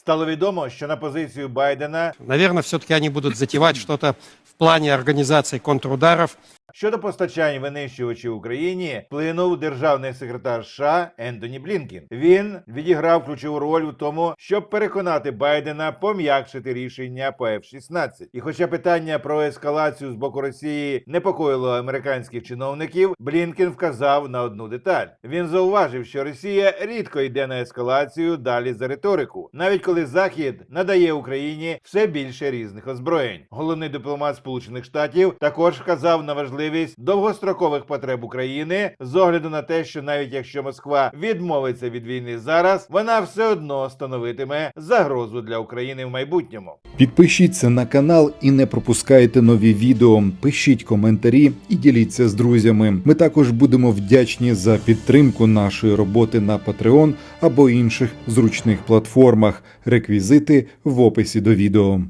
Стало відомо, що на позицію Байдена Наверное, все-таки они будут затевать что-то в плане организации контрударов. Щодо постачань винищувачів Україні вплинув державний секретар США Ентоні Блінкін. Він відіграв ключову роль у тому, щоб переконати Байдена пом'якшити рішення по F-16. І хоча питання про ескалацію з боку Росії непокоїло американських чиновників, Блінкін вказав на одну деталь. Він зауважив, що Росія рідко йде на ескалацію далі за риторику, навіть коли Захід надає Україні все більше різних озброєнь. Головний дипломат Сполучених Штатів також вказав на важливість довгострокових потреб України з огляду на те, що навіть якщо Москва відмовиться від війни зараз, вона все одно становитиме загрозу для України в майбутньому. Підпишіться на канал і не пропускайте нові відео. Пишіть коментарі і діліться з друзями. Ми також будемо вдячні за підтримку нашої роботи на Patreon або інших зручних платформах. Реквізити в описі до відео.